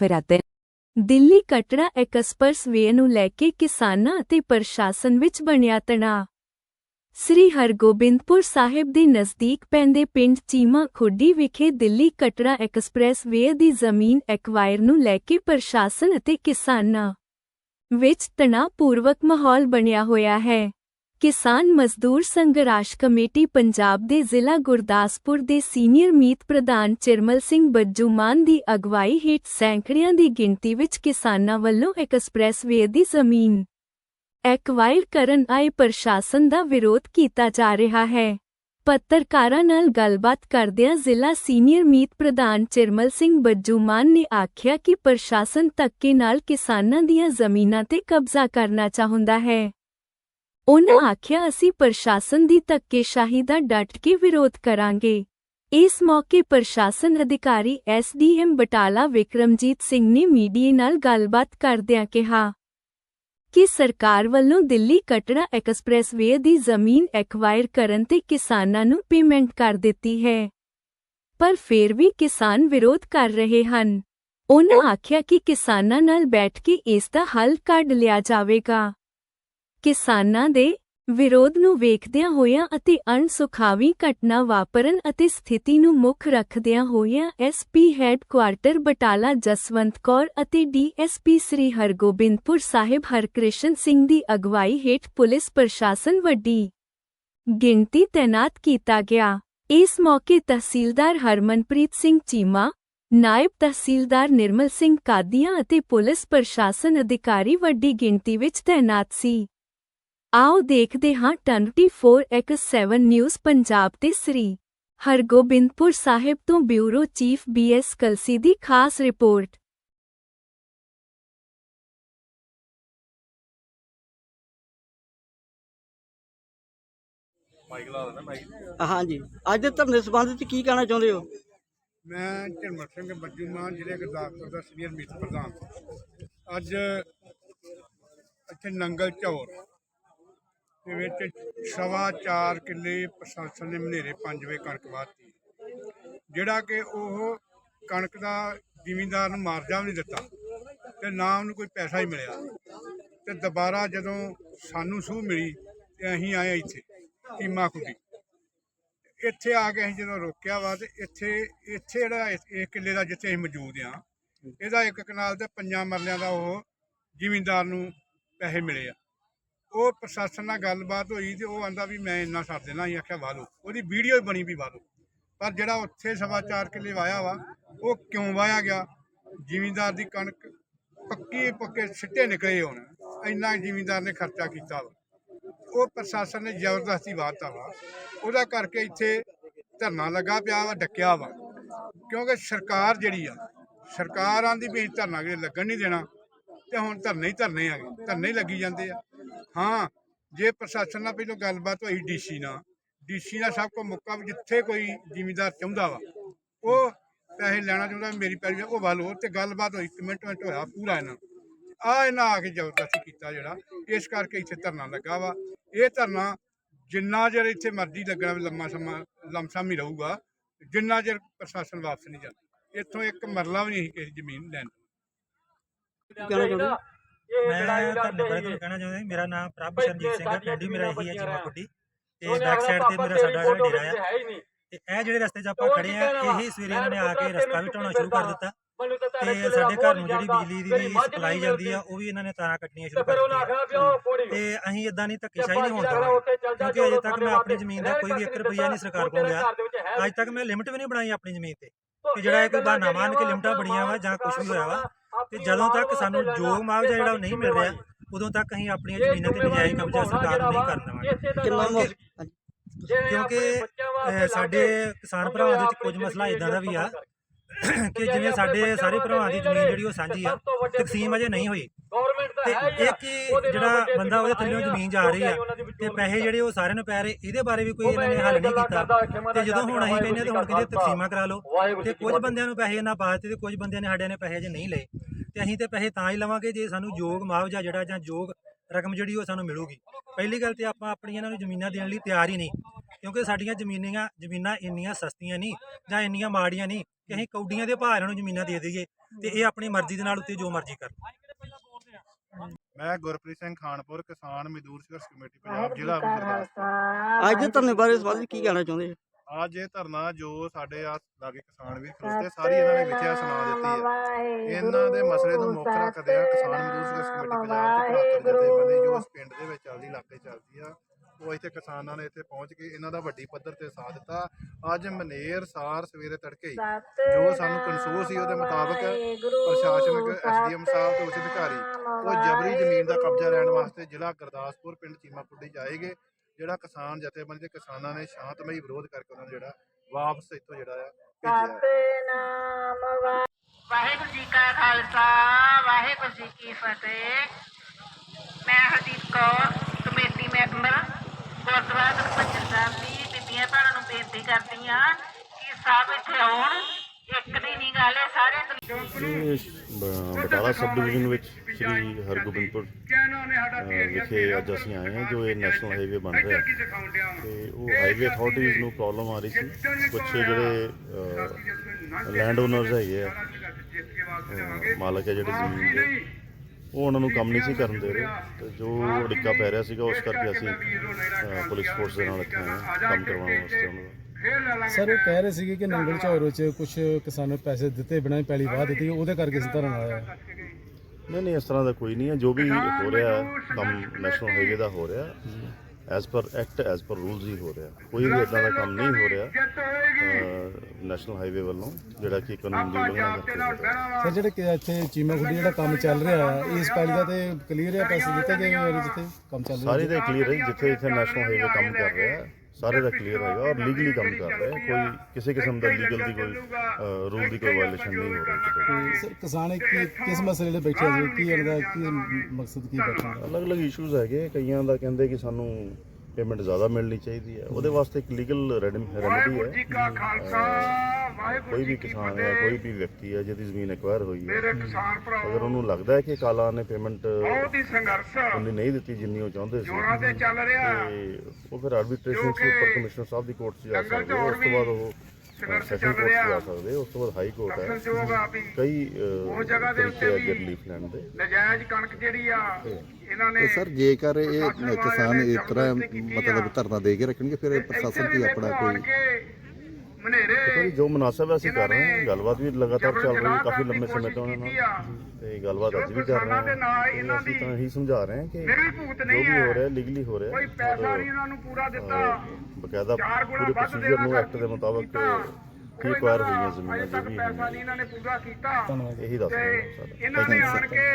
ਫਿਰਾਤੇ Delhi Katra expressway ਨੂੰ ਲੈ ਕੇ ਕਿਸਾਨਾਂ ਅਤੇ ਪ੍ਰਸ਼ਾਸਨ ਵਿੱਚ ਬਣਿਆ ਤਣਾਅ। ਸ੍ਰੀ ਹਰਗੋਬਿੰਦਪੁਰ ਸਾਹਿਬ ਦੇ ਨਜ਼ਦੀਕ ਪੈਂਦੇ ਪਿੰਡ ਚੀਮਾ ਖੁੱਡੀ ਵਿਖੇ ਦਿੱਲੀ ਕਟੜਾ ਐਕਸਪ੍ਰੈਸ ਵੇ ਦੀ ਜ਼ਮੀਨ ਐਕਵਾਇਰ ਨੂੰ ਲੈ ਕੇ ਪ੍ਰਸ਼ਾਸਨ ਅਤੇ ਕਿਸਾਨਾਂ ਵਿੱਚ ਤਣਾਅਪੂਰਵਕ ਮਾਹੌਲ ਬਣਿਆ ਹੋਇਆ ਹੈ। ਕਿਸਾਨ ਮਜ਼ਦੂਰ ਸੰਘਰਸ਼ ਕਮੇਟੀ ਪੰਜਾਬ ਦੇ ਜ਼ਿਲ੍ਹਾ ਗੁਰਦਾਸਪੁਰ ਦੇ ਸੀਨੀਅਰ ਮੀਤ ਪ੍ਰਧਾਨ ਚਿਰਮਲ ਸਿੰਘ ਬੱਜੂਮਾਨ ਦੀ ਅਗਵਾਈ ਹੇਠ ਸੈਂਕੜਿਆਂ ਦੀ ਗਿਣਤੀ ਵਿੱਚ ਕਿਸਾਨਾਂ ਵੱਲੋਂ ਐਕਸਪ੍ਰੈਸਵੇ ਦੀ ਜ਼ਮੀਨ ਐਕਵਾਇਰ ਕਰਨ ਆਏ ਪ੍ਰਸ਼ਾਸਨ ਦਾ ਵਿਰੋਧ ਕੀਤਾ ਜਾ ਰਿਹਾ ਹੈ। ਪੱਤਰਕਾਰਾਂ ਨਾਲ ਗੱਲਬਾਤ ਕਰਦਿਆਂ ਜ਼ਿਲ੍ਹਾ ਸੀਨੀਅਰ ਮੀਤ ਪ੍ਰਧਾਨ ਚਿਰਮਲ ਸਿੰਘ ਬੱਜੂਮਾਨ ਨੇ ਆਖਿਆ ਕਿ ਪ੍ਰਸ਼ਾਸਨ ਧੱਕੇ ਨਾਲ ਕਿਸਾਨਾਂ ਦੀਆਂ ਜ਼ਮੀਨਾਂ ਤੇ ਕਬਜ਼ਾ ਕਰਨਾ ਚਾਹੁੰਦਾ ਹੈ। ਉਨ੍ਹਾਂ ਆਖਿਆ, ਅਸੀਂ ਪ੍ਰਸ਼ਾਸਨ ਦੀ ਧੱਕੇਸ਼ਾਹੀ ਦਾ ਡਟ ਕੇ ਵਿਰੋਧ ਕਰਾਂਗੇ। ਇਸ ਮੌਕੇ ਪ੍ਰਸ਼ਾਸਨ ਅਧਿਕਾਰੀ ਐਸਡੀਐਮ ਬਟਾਲਾ ਵਿਕਰਮਜੀਤ ਸਿੰਘ ਨੇ ਮੀਡੀਆ ਨਾਲ ਗੱਲਬਾਤ ਕਰਦਿਆਂ ਕਿਹਾ ਕਿ ਸਰਕਾਰ ਵੱਲੋਂ ਦਿੱਲੀ ਕਟੜਾ ਐਕਸਪ੍ਰੈਸਵੇ ਦੀ ਜ਼ਮੀਨ ਐਕਵਾਇਰ ਕਰਨ ਤੇ ਕਿਸਾਨਾਂ ਨੂੰ ਪੇਮੈਂਟ ਕਰ ਦਿੱਤੀ ਹੈ। ਪਰ ਫਿਰ ਵੀ ਕਿਸਾਨ ਵਿਰੋਧ ਕਰ ਰਹੇ ਹਨ। ਉਹਨਾਂ ਆਖਿਆ ਕਿ ਕਿਸਾਨਾਂ ਨਾਲ ਬੈਠ ਕੇ ਇਸ ਦਾ ਹੱਲ ਕੱਢ ਲਿਆ ਜਾਵੇਗਾ। ਕਿਸਾਨਾਂ ਦੇ ਵਿਰੋਧ ਨੂੰ ਵੇਖਦਿਆਂ ਹੋਇਆਂ ਅਤੇ ਅਣਸੁਖਾਵੀ ਘਟਨਾ ਵਾਪਰਨ ਅਤੇ ਸਥਿਤੀ ਨੂੰ ਮੁੱਖ ਰੱਖਦਿਆਂ ਹੋਇਆਂ ਐਸਪੀ ਹੈੱਡਕੁਆਰਟਰ ਬਟਾਲਾ ਜਸਵੰਤ ਕੌਰ ਅਤੇ ਡੀਐਸਪੀ ਸ੍ਰੀ ਹਰਗੋਬਿੰਦਪੁਰ ਸਾਹਿਬ ਹਰਕ੍ਰਿਸ਼ਨ ਸਿੰਘ ਦੀ ਅਗਵਾਈ ਹੇਠ ਪੁਲਿਸ ਪ੍ਰਸ਼ਾਸਨ ਵੱਡੀ ਗਿਣਤੀ ਤੈਨਾਤ ਕੀਤਾ ਗਿਆ। ਇਸ ਮੌਕੇ ਤਹਿਸੀਲਦਾਰ ਹਰਮਨਪ੍ਰੀਤ ਸਿੰਘ ਚੀਮਾ, ਨਾਇਬ ਤਹਿਸੀਲਦਾਰ ਨਿਰਮਲ ਸਿੰਘ ਕਾਦੀਆਂ ਅਤੇ ਪੁਲਿਸ ਪ੍ਰਸ਼ਾਸਨ ਅਧਿਕਾਰੀ ਵੱਡੀ ਗਿਣਤੀ ਵਿੱਚ ਤੈਨਾਤ ਸੀ। ਆਓ ਦੇਖਦੇ ਹਾਂ 24x7 ਨਿਊਜ਼ ਪੰਜਾਬ ਤੇ ਸ੍ਰੀ ਹਰਗੋਬਿੰਦਪੁਰ ਸਾਹਿਬ ਤੋਂ ਬਿਊਰੋ ਚੀਫ ਬੀਐਸ ਕਲਸੀ ਦੀ ਖਾਸ ਰਿਪੋਰਟ। ਹਾਂਜੀ। ਅੱਜ ਦੇ ਧਰਨੇ ਸੰਬੰਧ ਵਿੱਚ ਕੀ ਕਹਿਣਾ ਚਾਹੁੰਦੇ ਹੋ? ਮੈਂ ਝਰਮਲ ਸਿੰਘ ਬੱਜੂਮਾਨ ਜ਼ਿਲ੍ਹੇ ਗੁਰਦਾਸਪੁਰ ਦਾ ਸੀਨੀਅਰ ਮੀਤ ਪ੍ਰਧਾਨ। ਅੱਜ ਇੱਥੇ ਨੰਗਲ ਝੌਰ ਦੇ ਵਿੱਚ ਸਵਾ ਚਾਰ ਕਿੱਲੇ ਪ੍ਰਸ਼ਾਸਨ ਨੇ ਮਨੇਰੇ 5 ਵਜੇ ਕਣਕ ਵਾਤੀ। ਜਿਹੜਾ ਕਿ ਉਹ ਕਣਕ ਦਾ ਜ਼ਿਮੀਂਦਾਰ ਨੂੰ ਮੁਆਵਜ਼ਾ ਵੀ ਨਹੀਂ ਦਿੱਤਾ ਤੇ ਨਾ ਉਹਨੂੰ ਕੋਈ ਪੈਸਾ ਹੀ ਮਿਲਿਆ। ਤੇ ਦੁਬਾਰਾ ਜਦੋਂ ਸਾਨੂੰ ਸੂਹ ਮਿਲੀ ਤੇ ਅਸੀਂ ਆਏ ਇੱਥੇ ਕੀਮਾ ਖੁੱਡੀ ਇੱਥੇ ਆ ਕੇ ਅਸੀਂ ਜਦੋਂ ਰੋਕਿਆ ਵਾ ਤੇ ਇੱਥੇ ਇੱਥੇ ਜਿਹੜਾ ਇਸ ਇਸ ਕਿੱਲੇ ਦਾ ਜਿੱਥੇ ਅਸੀਂ ਮੌਜੂਦ ਆ ਇਹਦਾ ਇੱਕ ਕਨਾਲ ਤੇ ਪੰਜਾਂ ਮਰਲਿਆਂ ਦਾ ਉਹ ਜ਼ਿਮੀਂਦਾਰ ਨੂੰ ਪੈਸੇ ਮਿਲੇ ਆ। ਉਹ ਪ੍ਰਸ਼ਾਸਨ ਨਾਲ ਗੱਲਬਾਤ ਹੋਈ ਤੇ ਉਹ ਆਂਦਾ ਵੀ ਮੈਂ ਇੰਨਾ ਛੱਡ ਦੇਣਾ, ਅਸੀਂ ਆਖਿਆ ਵਾਹ ਲਓ ਉਹਦੀ ਵੀਡੀਓ ਹੀ ਬਣੀ ਵੀ ਵਾਹ ਲਓ ਪਰ ਜਿਹੜਾ ਉੱਥੇ ਸਵਾ ਚਾਰ ਕਿੱਲੇ ਵਾਇਆ ਵਾ, ਉਹ ਕਿਉਂ ਵਾਇਆ ਗਿਆ? ਜ਼ਿਮੀਂਦਾਰ ਦੀ ਕਣਕ ਪੱਕੀ ਪੱਕੇ ਸਿੱਟੇ ਨਿਕਲੇ ਹੁਣ। ਇੰਨਾ ਜ਼ਿਮੀਂਦਾਰ ਨੇ ਖਰਚਾ ਕੀਤਾ ਵਾ। ਉਹ ਪ੍ਰਸ਼ਾਸਨ ਨੇ ਜ਼ਬਰਦਸਤੀ ਵਾਰਤਾ ਵਾ। ਉਹਦਾ ਕਰਕੇ ਇੱਥੇ ਧਰਨਾ ਲੱਗਾ ਪਿਆ ਵਾ, ਡੱਕਿਆ ਵਾ। ਕਿਉਂਕਿ ਸਰਕਾਰ ਜਿਹੜੀ ਆ, ਸਰਕਾਰ ਆਂਦੀ ਵੀ ਅਸੀਂ ਧਰਨਾ ਕਿਤੇ ਲੱਗਣ ਨਹੀਂ ਦੇਣਾ। ਤੇ ਹੁਣ ਧਰਨੇ ਹੀ ਧਰਨੇ ਆ ਗਏ ਧਰਨੇ ਹੀ ਲੱਗੀ ਜਾਂਦੇ ਆ। ਹਾਂ, ਜੇ ਪ੍ਰਸ਼ਾਸਨ ਨਾਲ ਪਹਿਲਾਂ ਗੱਲਬਾਤ ਹੋਈ ਡੀਸੀ ਨਾਲ ਡੀਸੀ ਨਾਲ ਸਭ ਕੋ ਮੁੱਕਾ ਜਿੱਥੇ ਕੋਈ ਜ਼ਿਮੀਂਦਾਰ ਚਾਹੁੰਦਾ ਵਾ, ਉਹ ਪੈਸੇ ਲੈਣਾ ਚਾਹੁੰਦਾ, ਮੇਰੀ ਪੈਰੀ ਉਹ ਵੱਲ ਹੋਰ ਤੇ ਗੱਲਬਾਤ ਹੋਈ ਕਮਿਟਮੈਂਟ ਹੋਇਆ ਪੂਰਾ ਇਹਨਾਂ ਆ ਇਹਨਾਂ ਆ ਕੇ ਜ਼ਬਰਦਸਤੀ ਕੀਤਾ ਜਿਹੜਾ, ਇਸ ਕਰਕੇ ਇੱਥੇ ਧਰਨਾ ਲੱਗਾ ਵਾ। ਇਹ ਧਰਨਾ ਜਿੰਨਾ ਚਿਰ ਇੱਥੇ ਮਰਜ਼ੀ ਲੱਗਣਾ ਵੀ ਲੰਮਾ ਸਮਾਂ, ਲਮਸਮ ਹੀ ਰਹੂਗਾ, ਜਿੰਨਾ ਚਿਰ ਪ੍ਰਸ਼ਾਸਨ ਵਾਪਸ ਨਹੀਂ ਜਾਂਦਾ। ਇੱਥੋਂ ਇੱਕ ਮਰਲਾ ਵੀ ਨਹੀਂ ਕਿਸੇ ਜ਼ਮੀਨ ਲੈਣ। ਮੈਂ ਧਰਨੇ ਬਾਰੇ ਤੁਹਾਨੂੰ ਕਹਿਣਾ ਚਾਹੁੰਦਾ ਮੇਰਾ ਨਾਮ ਪ੍ਰਭ ਸ਼ਰਨਜੀਤ ਸਿੰਘ ਹੈ ਪਿੰਡ ਹੀ ਮੇਰਾ ਇਹੀ ਹੈ ਜੀਮਾ ਕੁੱਟੀ ਤੇ ਬੈਕ ਸਾਈਡ ਤੇ ਮੇਰਾ ਸਾਡਾ ਜਿਹੜਾ ਡੇਰਾ ਆ। ਤੇ ਇਹ ਜਿਹੜੇ ਰਸਤੇ 'ਚ ਆਪਾਂ ਖੜੇ ਆ ਇਹੀ ਸਵੇਰੇ ਇਹਨਾਂ ਨੇ ਆ ਕੇ ਰਸਤਾ ਵੀ ਢਾਉਣਾ ਸ਼ੁਰੂ ਕਰ ਦਿੱਤਾ। ਤੇ ਸਾਡੇ ਘਰ ਨੂੰ ਜਿਹੜੀ ਬਿਜਲੀ ਦੀ ਵੀ ਸਪਲਾਈ ਜਾਂਦੀ ਆ ਉਹ ਵੀ ਇਹਨਾਂ ਨੇ ਤਾਰਾਂ ਕੱਟਣੀਆਂ ਸ਼ੁਰੂ ਕਰ ਦਿੱਤੀਆਂ ਤੇ ਅਸੀਂ ਇਦਾਂ ਨਹੀਂ ਧੱਕੇਸ਼ਾਹੀ ਨਹੀਂ ਹੋਣ ਦੇਵਾਂਗੇ ਕਿਉਂਕਿ ਅਜੇ ਤੱਕ ਮੈਂ ਆਪਣੀ ਜ਼ਮੀਨ ਦਾ ਕੋਈ ਵੀ 1 ਰੁਪਈਆ ਨਹੀਂ ਸਰਕਾਰ ਕੋਲ ਲਿਆ ਅੱਜ ਤੱਕ ਮੈਂ ਲਿਮਟ ਵੀ ਨਹੀਂ ਬਣਾਈ ਆਪਣੀ ਜ਼ਮੀਨ ਤੇ। ਕਿ ਜਿਹੜਾ ਇਹ ਕੋਈ ਬਹਾਨਾ ਮੰਨ ਕੇ ਲਿਮਟਾਂ ਬਣੀਆਂ ਵਾ ਜਾਂ ਕੁਝ ਵੀ ਹੋਇਆ ਵਾ ਤੇ ਜਦੋਂ ਤੱਕ ਸਾਨੂੰ ਜੋ ਮੁਆਵਜ਼ਾ ਜਿਹੜਾ ਉਹ ਨਹੀਂ ਮਿਲ ਰਿਹਾ ਉਦੋਂ ਤੱਕ ਅਸੀਂ ਆਪਣੀਆਂ ਜ਼ਮੀਨਾਂ ਤੇ ਨਜਾਇਜ਼ ਕਬਜ਼ਾ ਸਰਕਾਰ ਨੂੰ ਨਹੀਂ ਕਰਨ ਦੇਵਾਂਗੇ। ਕਿੰਨਾ ਕਿਉਂਕਿ ਸਾਡੇ ਕਿਸਾਨ ਭਰਾਵਾਂ ਦੇ ਵਿੱਚ ਕੁਝ ਮਸਲਾ ਇਦਾਂ ਦਾ ਵੀ ਆ ਕਿ ਜਿਵੇਂ ਸਾਡੇ ਸਾਰੇ ਭਰਾਵਾਂ ਦੀ ਜ਼ਮੀਨ ਜਿਹੜੀ ਉਹ ਸਾਂਝੀ ਆ ਤਕਸੀਮ ਅਜੇ ਨਹੀਂ ਹੋਈ। ਤੇ ਇੱਕ ਹੀ ਜਿਹੜਾ ਬੰਦਾ ਉਹਦੇ ਥੱਲੇੋਂ ਜ਼ਮੀਨ ਜਾ ਰਹੀ ਆ ਤੇ ਪੈਸੇ ਜਿਹੜੇ ਉਹ ਸਾਰਿਆਂ ਨੂੰ ਪੈ ਰਹੇ ਇਹਦੇ ਬਾਰੇ ਵੀ ਕੋਈ ਇਹਨਾਂ ਨੇ ਹੱਲ ਨਹੀਂ ਕੀਤਾ। ਤੇ ਜਦੋਂ ਹੁਣ ਅਸੀਂ ਕਹਿੰਦੇ ਤੇ ਹੁਣ ਕਹਿੰਦੇ ਤਕਸੀਮਾਂ ਕਰਾ ਲਓ ਤੇ ਕੁਝ ਬੰਦਿਆਂ ਨੂੰ ਪੈਸੇ ਨਾ ਪਾ ਦਿੱਤੇ ਤੇ ਕੁਝ ਬੰਦਿਆਂ ਨੇ ਸਾਡਿਆਂ ਨੇ ਪੈਸੇ ਅਜੇ ਨਹੀਂ ਲਏ। ਤੇ ਅਸੀਂ ਤੇ ਪੈਸੇ ਤਾਂ ਹੀ ਲਵਾਂਗੇ ਜੇ ਸਾਨੂੰ ਯੋਗ ਮੁਆਵਜ਼ਾ ਜਿਹੜਾ ਜਾਂ ਯੋਗ ਰਕਮ ਜਿਹੜੀ ਉਹ ਸਾਨੂੰ ਮਿਲੂਗੀ। ਪਹਿਲੀ ਗੱਲ ਤੇ ਆਪਾਂ ਆਪਣੀਆਂ ਇਹਨਾਂ ਨੂੰ ਜ਼ਮੀਨਾਂ ਦੇਣ ਲਈ ਤਿਆਰ ਹੀ ਨਹੀਂ ਕਿਉਂਕਿ ਸਾਡੀਆਂ ਜ਼ਮੀਨੀਆਂ ਜ਼ਮੀਨਾਂ ਇੰਨੀਆਂ ਸਸਤੀਆਂ ਨਹੀਂ ਜਾਂ ਇੰਨੀਆਂ ਮਾੜੀਆਂ ਨਹੀਂ ਕਿ ਅਸੀਂ ਕੌਡੀਆਂ ਦੇ ਭਾਅ ਇਹਨਾਂ ਨੂੰ ਜ਼ਮੀਨਾਂ ਦੇ ਦਈਏ ਤੇ ਇਹ ਆਪਣੀ ਮਰਜ਼ੀ ਦੇ ਨਾਲ ਉੱਤੇ ਜੋ ਮਰਜ਼ੀ ਕਰਨ। ਮੈਂ ਗੁਰਪ੍ਰੀਤ ਸਿੰਘ ਖਾਨਪੁਰ ਕਿਸਾਨ ਮਜ਼ਦੂਰ ਸੰਘਰਸ਼ ਕਮੇਟੀ ਪੰਜਾਬ ਜ਼ਿਲ੍ਹਾ ਗੁਰਦਾਸਪੁਰ ਅੱਜ ਧਰਨੇ ਬਾਰੇ ਸੰਬੰਧਿਤ ਕੀ ਕਹਿਣਾ ਚਾਹੁੰਦੇ ਹੋ ਅੱਜ ਇਹ ਧਰਨਾ ਜੋ ਸਾਡੇ ਆ ਲਾਗੇ ਕਿਸਾਨ ਵੀਰ ਖਲੋਤੇ ਸਾਰੀ ਇਹਨਾਂ ਨੇ ਵਿਖਿਆ ਸੁਣਾ ਦਿੱਤੀ ਹੈ ਇਹਨਾਂ ਦੇ ਮਸਲੇ ਨੂੰ ਮੁੱਖ ਰੱਖਦੇ ਆ ਕਿਸਾਨ ਮਜ਼ਦੂਰ ਸੰਘਰਸ਼ ਕਮੇਟੀ ਪੰਜਾਬ ਦੀ ਜਥੇਬੰਦੀ ਜੋ ਇਸ ਪਿੰਡ ਦੇ ਵਿੱਚ ਚੱਲਦੀ ਇਲਾਕੇ ਚੱਲਦੀ ਆ ਉਹ ਇੱਥੇ ਕਿਸਾਨਾਂ ਨੇ ਇੱਥੇ ਪਹੁੰਚ ਕੇ ਇਹਨਾਂ ਦਾ ਵੱਡੀ ਪੱਧਰ ਤੇ ਸਾਥ ਦਿੱਤਾ। ਅੱਜ ਮਨੇਰ ਸਾਰ ਸਵੇਰੇ ਤੜਕੇ ਜੋ ਸਾਨੂੰ ਕਨਸੂਰ ਸੀ ਉਹਦੇ ਮੁਤਾਬਕ ਪ੍ਰਸ਼ਾਸਨਿਕ ਐਸਡੀਐਮ ਸਾਹਿਬ ਤੇ ਉੱਚ ਅਧਿਕਾਰੀ ਉਹ ਜਬਰੀ ਜ਼ਮੀਨ ਦਾ ਕਬਜ਼ਾ ਲੈਣ ਵਾਸਤੇ ਜ਼ਿਲ੍ਹਾ ਗੁਰਦਾਸਪੁਰ ਪਿੰਡ ਚੀਮਾਪੁੱਡੀ ਜਾਏਗੇ। ਜਿਹੜਾ ਕਿਸਾਨ ਜਥੇਬੰਦੀ ਦੇ ਕਿਸਾਨਾਂ ਨੇ ਸ਼ਾਂਤਮਈ ਵਿਰੋਧ ਕਰਕੇ ਉਹਨਾਂ ਨੂੰ ਜਿਹੜਾ ਵਾਪਸ ਇੱਥੋਂ ਜਿਹੜਾ ਆ ਭੇਜਿਆ ਵਾਹਿਗੁਰੂ ਜੀ ਕਾ ਖਾਲਸਾ, ਵਾਹਿਗੁਰੂ ਜੀ ਕੀ ਫਤਿਹ। ਮੈਂ ਹਰਦੀਪ ਕੌਰ, ਕਮੇਟੀ ਮੈਂਬਰ, ਗੁਰਦੁਆਰਾ ਦਰਪੰਜਰ ਸਾਹਿਬ ਦੀ ਬੀਬੀਆਂ ਭੈਣਾਂ ਨੂੰ ਬੇਨਤੀ ਕਰਦੀ ਆ ਕਿ ਸਭ ਇੱਥੇ ਆਉਣ। ਗੱਲ ਹੈ ਸਾਰੇ ਇਹ ਬਟਾਲਾ ਸਬ ਡਿਵੀਜ਼ਨ ਵਿੱਚ ਸ੍ਰੀ ਹਰਗੋਬਿੰਦਪੁਰ ਅ, ਵਿਖੇ ਅੱਜ ਅਸੀਂ ਆਏ ਹਾਂ ਜੋ ਇਹ ਨੈਸ਼ਨਲ ਹਾਈਵੇ ਬਣ ਰਿਹਾ ਤੇ ਉਹ ਹਾਈਵੇ ਅਥਾਰਟੀਜ਼ ਨੂੰ ਪ੍ਰੋਬਲਮ ਆ ਰਹੀ ਸੀ। ਕੁਝ ਜਿਹੜੇ ਲੈਂਡ ਓਨਰਸ ਹੈਗੇ ਆ ਅ, ਮਾਲਕ ਹੈ ਜਿਹੜੇ ਜ਼ਮੀਨ ਦੇ ਉਹ ਉਹਨਾਂ ਨੂੰ ਕੰਮ ਨਹੀਂ ਸੀ ਕਰਨ ਦੇ ਰਹੇ। ਤੇ ਜੋ ਅੜਿੱਕਾ ਪੈ ਰਿਹਾ ਸੀਗਾ ਉਸ ਕਰਕੇ ਅਸੀਂ ਅ, ਪੁਲਿਸ ਫੋਰਸ ਦੇ ਨਾਲ ਇੱਥੇ ਆਏ ਹਾਂ ਕੰਮ ਕਰਵਾਉਣ ਵਾਸਤੇ ਉਹਨਾਂ ਦਾ। ਸਰ ਉਹ ਕਹਿ ਰਹੇ ਸੀਗੇ ਕਿ ਨੰਗਲ ਝੌਰ ਵਿੱਚ ਕੁਝ ਕਿਸਾਨਾਂ ਨੂੰ ਪੈਸੇ ਦਿੱਤੇ ਬਿਨਾਂ ਹੀ ਪੈਲੀ ਵਾਹ ਦਿੱਤੀ ਉਹਦੇ ਕਰਕੇ ਇਸ ਤਰ੍ਹਾਂ ਆਇਆ ਨਹੀਂ ਨਹੀਂ ਇਸ ਤਰ੍ਹਾਂ ਦਾ ਕੋਈ ਨਹੀਂ ਹੈ। ਜੋ ਵੀ ਹੋ ਰਿਹਾ ਹੈ, ਕੰਮ ਨੈਸ਼ਨਲ ਹਾਈਵੇ ਦਾ ਹੋ ਰਿਹਾ। As per act as per rules ਹੀ ਹੋ ਰਿਹਾ। ਕੋਈ ਵੀ ਇਦਾਂ ਦਾ ਕੰਮ ਨਹੀਂ ਹੋ ਰਿਹਾ ਨੈਸ਼ਨਲ ਹਾਈਵੇ ਵੱਲੋਂ ਜਿਹੜਾ ਕਿ ਕਾਨੂੰਨ ਦੀ ਉਲੰਘਣਾ ਰਿਹਾ ਸਰ ਜਿਹੜੇ ਕਿ ਇੱਥੇ ਚੀਮਾ ਖੁੱਡੀ ਜਿਹੜਾ ਕੰਮ ਚੱਲ ਰਿਹਾ ਹੈ ਇਸ ਪੈਲੀ ਦਾ ਤੇ ਕਲੀਅਰ ਹੈ ਪੈਸੇ ਦਿੱਤੇ ਗਏ ਹੋਏ ਨੇ ਜਿੱਥੇ ਕੰਮ ਚੱਲ ਰਿਹਾ। ਸਾਰੇ ਦਾ ਕਲੀਅਰ ਹੈ ਜਿੱਥੇ ਇੱਥੇ ਨੈਸ਼ਨਲ ਹਾਈਵੇ ਕੰਮ ਕਰ ਰਿਹਾ। ਹੈ ਸਾਰੇ ਦਾ ਕਲੀਅਰ ਹੈਗਾ ਔਰ ਲੀਗਲੀ ਕੰਮ ਕਰ ਰਿਹਾ ਹੈ ਕੋਈ ਕਿਸੇ ਕਿਸਮ ਦਾ ਲੀਗਲ ਦੀ ਕੋਈ ਰੂਲ ਦੀ ਕੋਈ ਵਾਇਲੇਸ਼ਨ ਨਹੀਂ ਹੋ ਰਹੀ ਸਰ ਕਿਸਾਨ ਇੱਕ ਕੀ- ਕਿਸ ਮਸਲੇ ਲਈ ਬੈਠੇ ਸੀ ਕੀ ਇਹਨਾਂ ਦਾ ਕੀ ਮਕਸਦ ਕੀ ਬੈਠਣ ਦਾ ਅਲੱਗ-ਅਲੱਗ ਇਸ਼ੂਜ਼ ਹੈਗੇ ਕਈਆਂ ਦਾ ਕਹਿੰਦੇ ਕਿ ਸਾਨੂੰ ਪੇਮੈਂਟ ਜ਼ਿਆਦਾ ਮਿਲਣੀ ਚਾਹੀਦੀ ਹੈ। ਉਹਦੇ ਵਾਸਤੇ ਇੱਕ ਲੀਗਲ ਰੈਮੇਡੀ ਹੈ। ਕੋਈ ਵੀ ਕਿਸਾਨ ਹੈ ਕੋਈ ਵੀ ਵਿਅਕਤੀ ਹੈ ਜਿਹਦੀ ਜ਼ਮੀਨ ਐਕਵਾਇਰ ਹੋਈ ਹੈ। ਅਗਰ ਉਹਨੂੰ ਲੱਗਦਾ ਹੈ ਕਿ ਕਾਲਾ ਨੇ ਪੇਮੈਂਟ ਉਹਨੇ ਨਹੀਂ ਦਿੱਤੀ ਜਿੰਨੀ ਉਹ ਚਾਹੁੰਦੇ ਸੀ। ਤੇ ਉਹ ਫਿਰ ਆਰਬਿਟ੍ਰੇਸ਼ਨ ਚ ਉੱਪਰ ਕਮਿਸ਼ਨਰ ਸਾਹਿਬ ਦੀ ਕੋਰਟ 'ਚ ਜਾ ਸਕਦੇ। ਉਸ ਤੋਂ ਬਾਅਦ ਉਹ ਸੈਸ਼ਨ ਕੋਰਟ ਜਾ ਸਕਦੇ। ਉਸ ਤੋਂ ਬਾਅਦ ਹਾਈ ਕੋਰਟ ਹੈ। ਕਈ ਅਹ, ਤਰੀਕੇ ਅੱਗੇ ਰਿਲੀਫ ਲੈਣ ਦੇ। ਨਜਾਇਜ਼ ਕਣਕ ਜਿਹੜੀ ਆ ਇਹਨਾਂ ਨੇ ਸਰ ਜੇਕਰ ਇਹ ਕਿਸਾਨ ਇਸ ਤਰ੍ਹਾਂ ਮਤਲਬ ਧਰਨਾ ਦੇ ਕੇ ਰੱਖਣਗੇ ਫਿਰ ਪ੍ਰਸ਼ਾਸਨ ਕੀ ਆਪਣਾ ਕੋਈ ਦੇਖੋ ਜੀ ਜੋ ਮੁਨਾਸਬ ਹੈ ਅਸੀਂ ਕਰ ਰਹੇ ਹਾਂ। ਗੱਲਬਾਤ ਵੀ ਲਗਾਤਾਰ ਚੱਲ ਰਹੀ ਹੈ ਕਾਫੀ ਲੰਬੇ ਸਮੇਂ ਤੋਂ ਉਹਨਾਂ ਨਾਲ ਤੇ ਗੱਲਬਾਤ ਅੱਜ ਵੀ ਕਰ ਰਹੇ ਹਾਂ। ਅਸੀਂ ਤਾਂ ਇਹੀ ਸਮਝਾ ਰਹੇ ਹਾਂ ਕਿ ਜੋ ਵੀ ਹੋ ਰਿਹਾ ਲੀਗਲੀ ਹੋ ਰਿਹਾ। ਕੋਈ ਪੈਸਾ ਨਹੀਂ ਇਹਨਾਂ ਨੂੰ ਪੂਰਾ ਦਿੱਤਾ। ਬਕਾਇਦਾ ਪੂਰੇ ਪ੍ਰੋਸੀਜਰ ਨੂੰ ਐਕਟ ਦੇ ਮੁਤਾਬਕ ਕੋਈ ਠੀਕ ਵਾਰ ਹੋਈਆਂ ਜ਼ਮੀਨਾਂ ਜੋ ਵੀ ਪੈਸਾ ਨਹੀਂ ਇਹਨਾਂ ਨੇ ਪੂਰਾ ਕੀਤਾ। ਇਹੀ ਦੱਸ ਰਹੇ ਹਾਂ ਇਹਨਾਂ ਨੇ ਆਣ ਕੇ